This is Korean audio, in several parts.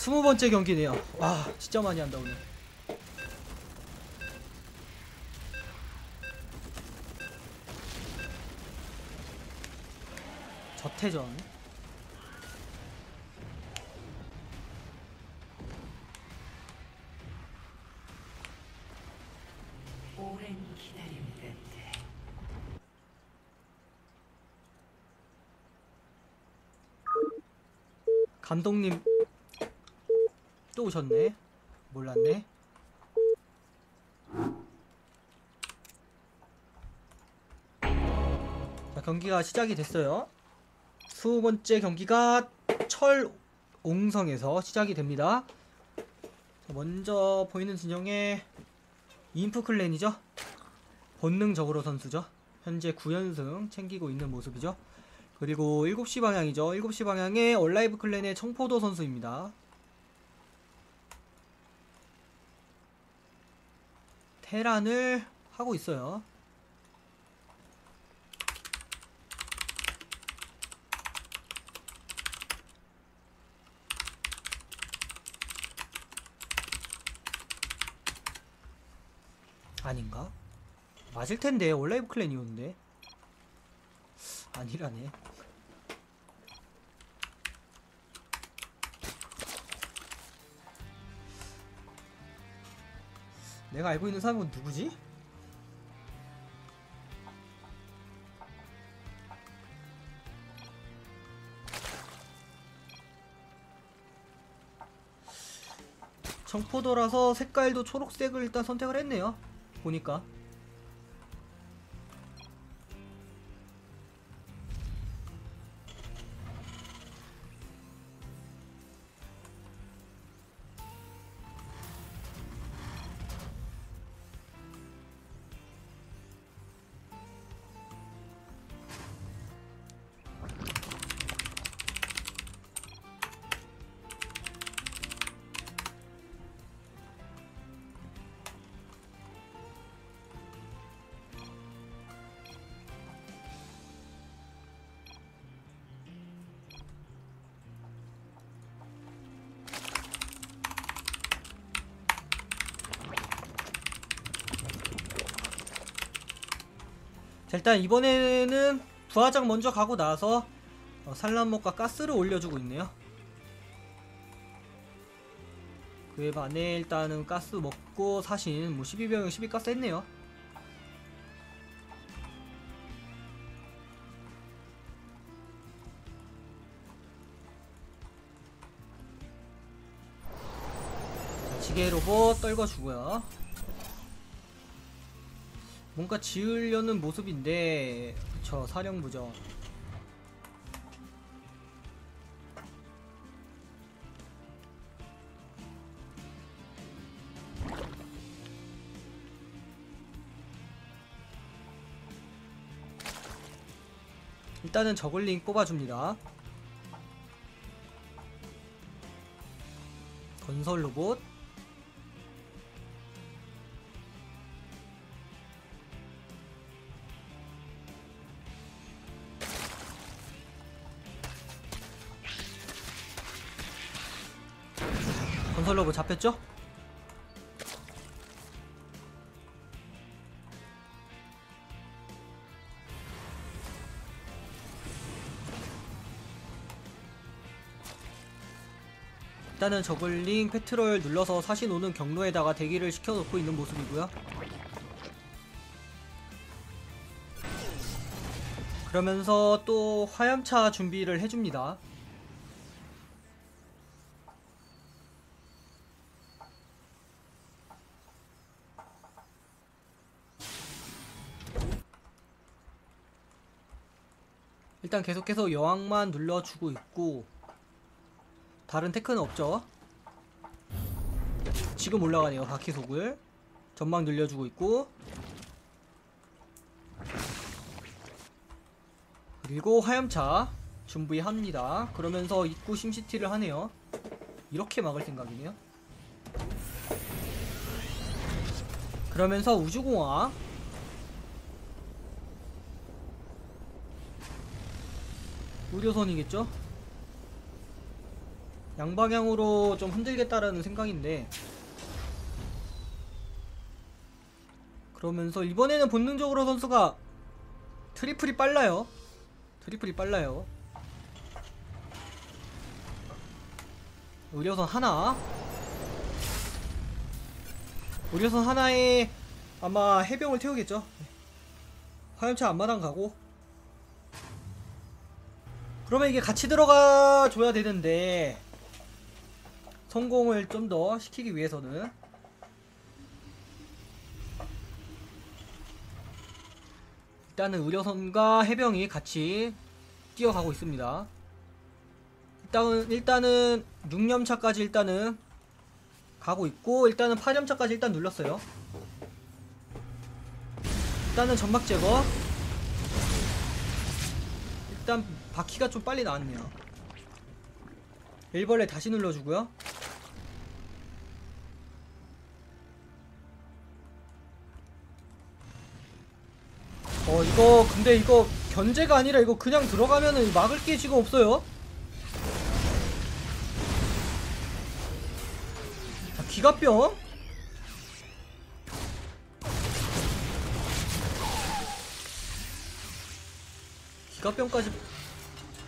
스무 번째 경기네요. 와, 진짜 많이 한다 오늘. 저태전. 감독님 또 오셨네. 몰랐네. 자, 경기가 시작이 됐어요. 스무 번째 경기가 철옹성에서 시작이 됩니다. 자, 먼저 보이는 진영의 인프 클랜이죠. 본능적으로 선수죠. 현재 9연승 챙기고 있는 모습이죠. 그리고 7시 방향이죠. 7시 방향에 얼라이브 클랜의 청포도 선수입니다. 테란을 하고 있어요. 아닌가? 맞을 텐데 얼라이브 클랜이었는데 아니라네. 내가 알고 있는 사람은 누구지? 청포도라서 색깔도 초록색을 일단 선택을 했네요. 보니까. 자, 일단 이번에는 부하장 먼저 가고 나서 어, 산란목과 가스를 올려주고 있네요. 그에 반해 일단은 가스 먹고 사신 뭐 12병 12가스 했네요. 자, 지게 로봇 떨궈주고요. 뭔가 지으려는 모습인데 저 사령부죠. 일단은 저글링 뽑아줍니다. 건설 로봇 건설 로봇 잡혔죠? 일단은 저글링 페트롤 눌러서 사신 오는 경로에다가 대기를 시켜놓고 있는 모습이고요. 그러면서 또 화염차 준비를 해줍니다. 일단 계속해서 여왕만 눌러주고 있고 다른 테크는 없죠? 지금 올라가네요 바퀴속을. 전망 늘려주고 있고. 그리고 화염차 준비합니다. 그러면서 입구 심시티를 하네요. 이렇게 막을 생각이네요. 그러면서 우주공항 의료선이겠죠? 양방향으로 좀 흔들겠다라는 생각인데 그러면서 이번에는 본능적으로 선수가 트리플이 빨라요. 트리플이 빨라요. 의료선 하나. 의료선 하나에 아마 해병을 태우겠죠. 네. 화염차 앞마당 가고. 그러면 이게 같이 들어가 줘야 되는데 성공을 좀 더 시키기 위해서는 일단은 의료선과 해병이 같이 뛰어가고 있습니다. 일단은 일단은 6념차까지 일단은 가고 있고 일단은 8념차까지 일단 눌렀어요. 일단은 점막 제거. 일단 바퀴가 좀 빨리 나왔네요. 일벌레 다시 눌러주고요. 어 이거 근데 이거 견제가 아니라 이거 그냥 들어가면은 막을 게 지금 없어요. 자 기갑병. 기갑병까지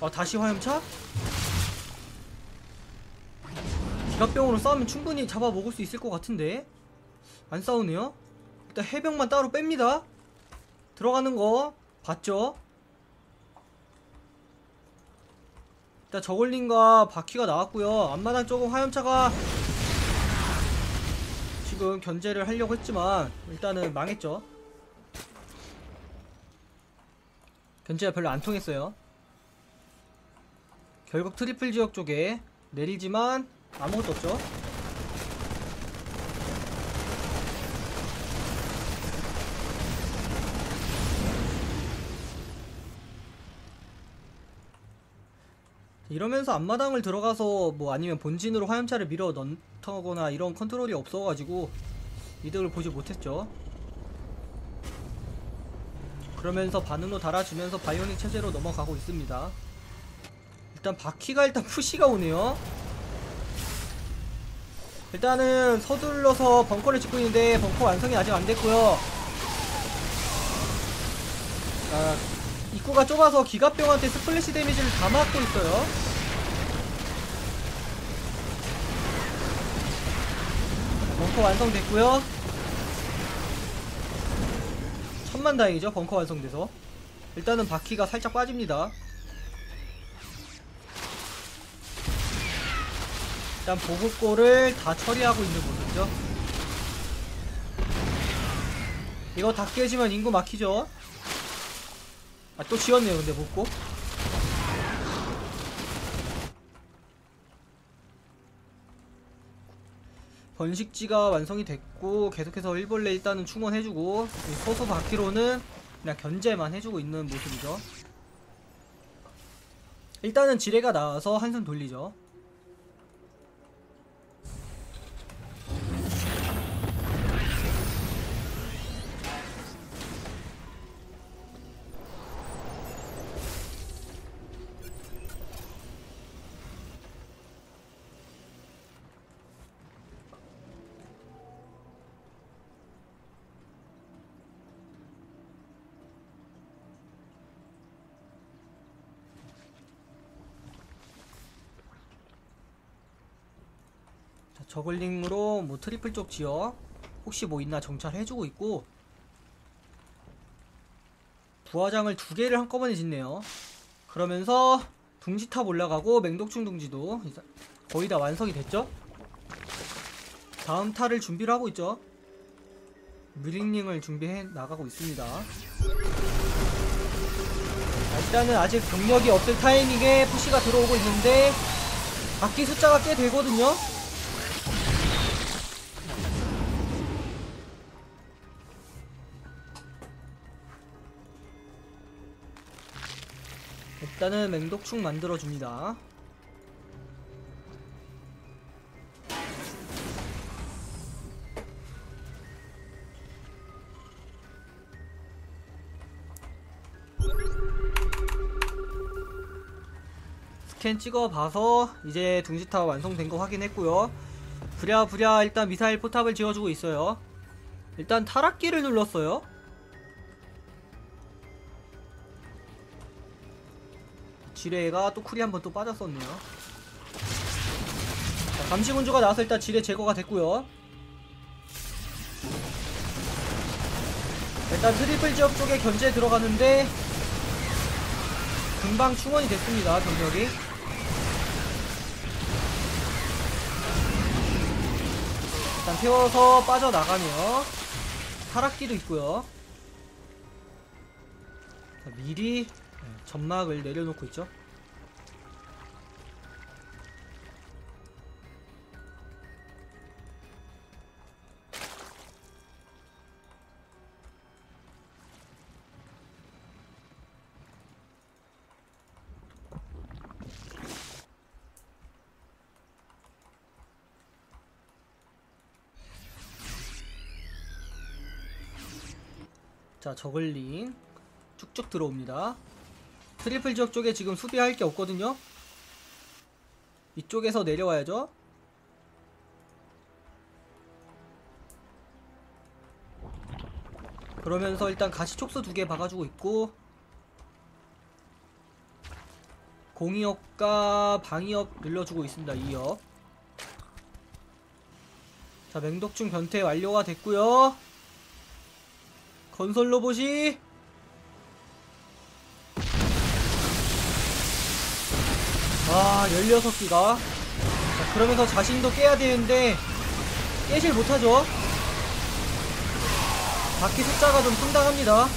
아 다시 화염차? 기갑병으로 싸우면 충분히 잡아먹을 수 있을 것 같은데? 안 싸우네요? 일단 해병만 따로 뺍니다. 들어가는 거 봤죠? 일단 저글링과 바퀴가 나왔고요. 앞마당 쪽은 화염차가 지금 견제를 하려고 했지만 일단은 망했죠. 견제가 별로 안 통했어요 결국 트리플 지역 쪽에 내리지만 아무것도 없죠. 이러면서 앞마당을 들어가서 뭐 아니면 본진으로 화염차를 밀어 넣거나 이런 컨트롤이 없어가지고 이득을 보지 못했죠. 그러면서 반응로 달아주면서 바이오닉 체제로 넘어가고 있습니다. 일단 바퀴가 일단 푸시가 오네요. 일단은 서둘러서 벙커를 짓고 있는데 벙커 완성이 아직 안 됐고요. 아, 입구가 좁아서 기갑병한테 스플래시 데미지를 다 맞고 있어요. 벙커 완성됐고요. 천만다행이죠 벙커 완성돼서. 일단은 바퀴가 살짝 빠집니다. 일단 보급고를 다 처리하고 있는 모습이죠. 이거 다 깨지면 인구 막히죠. 아 또 지웠네요 근데 복고. 번식지가 완성이 됐고 계속해서 일벌레 일단은 충원해주고 이 소소 바퀴로는 그냥 견제만 해주고 있는 모습이죠. 일단은 지뢰가 나와서 한숨 돌리죠. 저글링으로 뭐 트리플 쪽 지역 혹시 뭐 있나 정찰해주고 있고 부화장을 두 개를 한꺼번에 짓네요. 그러면서 둥지탑 올라가고 맹독충 둥지도 거의 다 완성이 됐죠? 다음 탈을 준비를 하고 있죠? 뮤링링을 준비해 나가고 있습니다. 자, 일단은 아직 병력이 없을 타이밍에 푸시가 들어오고 있는데 바퀴 숫자가 꽤 되거든요? 일단은 맹독충 만들어줍니다. 스캔 찍어봐서 이제 둥지타워 완성된 거 확인했고요. 부랴부랴 일단 미사일 포탑을 지어주고 있어요. 일단 타락기를 눌렀어요. 지뢰가 또 쿨이 한 번 또 빠졌었네요. 자, 감시군주가 나와서 일단 지뢰 제거가 됐고요. 일단 트리플 지역 쪽에 견제 들어가는데 금방 충원이 됐습니다 병력이 일단 태워서 빠져나가며 타락기도 있고요 자, 미리 네, 점막을 내려놓고 있죠? 자 저글링 쭉쭉 들어옵니다 트리플 지역 쪽에 지금 수비할 게 없거든요. 이쪽에서 내려와야죠. 그러면서 일단 가시촉수 두 개 박아주고 있고 공이업과 방이업 늘려주고 있습니다 2업. 자 맹독충 변태 완료가 됐고요. 건설 로봇이 아 16기가. 자, 그러면서 자신도 깨야 되는데 깨질 못하죠? 바퀴 숫자가 좀 상당합니다.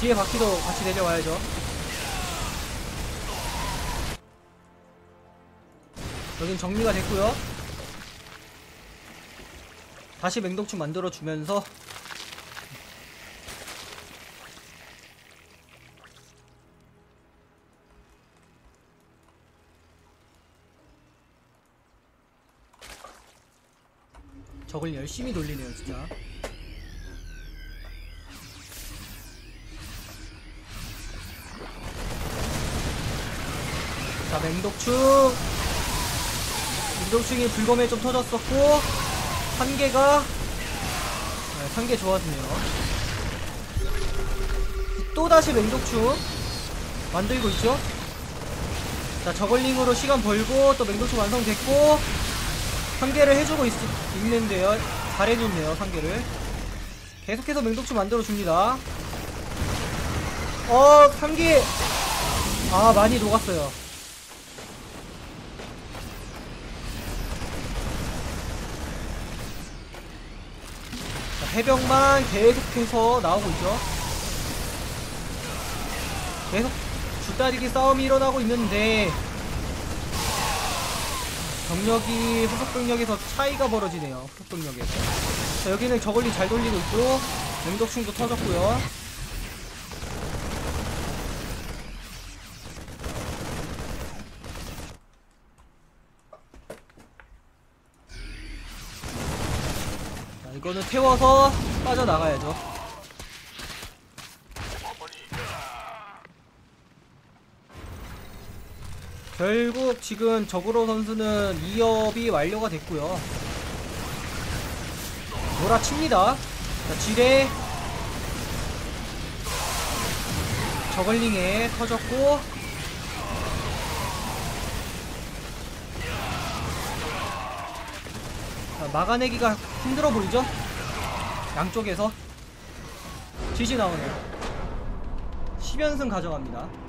뒤에 바퀴도 같이 내려와야죠. 여긴 정리가 됐고요. 다시 맹독충 만들어 주면서 저걸 열심히 돌리네요 진짜 자 맹독충 맹독충이 불검에 좀 터졌었고 한 개가 네, 한개 좋아지네요. 또 다시 맹독충 만들고 있죠. 자 저걸링으로 시간 벌고 또 맹독충 완성됐고 한 개를 해주고 있, 있는데요. 잘해줬네요 한 개를. 계속해서 맹독충 만들어 줍니다. 어, 3개. 아, 많이 녹았어요. 자, 해병만 계속해서 나오고 있죠. 계속 줄다리기 싸움이 일어나고 있는데 병력이 후속 병력에서 차이가 벌어지네요. 후속 병력에서. 자, 여기는 저걸리 잘 돌리고 있고 맹독충도 터졌고요. 자, 이거는 태워서 빠져나가야죠. 결국 지금 적으로 선수는 2업이 완료가 됐고요. 몰아칩니다. 자, 지뢰 저글링에 터졌고 자, 막아내기가 힘들어 보이죠? 양쪽에서 지지 나오네요. 10연승 가져갑니다.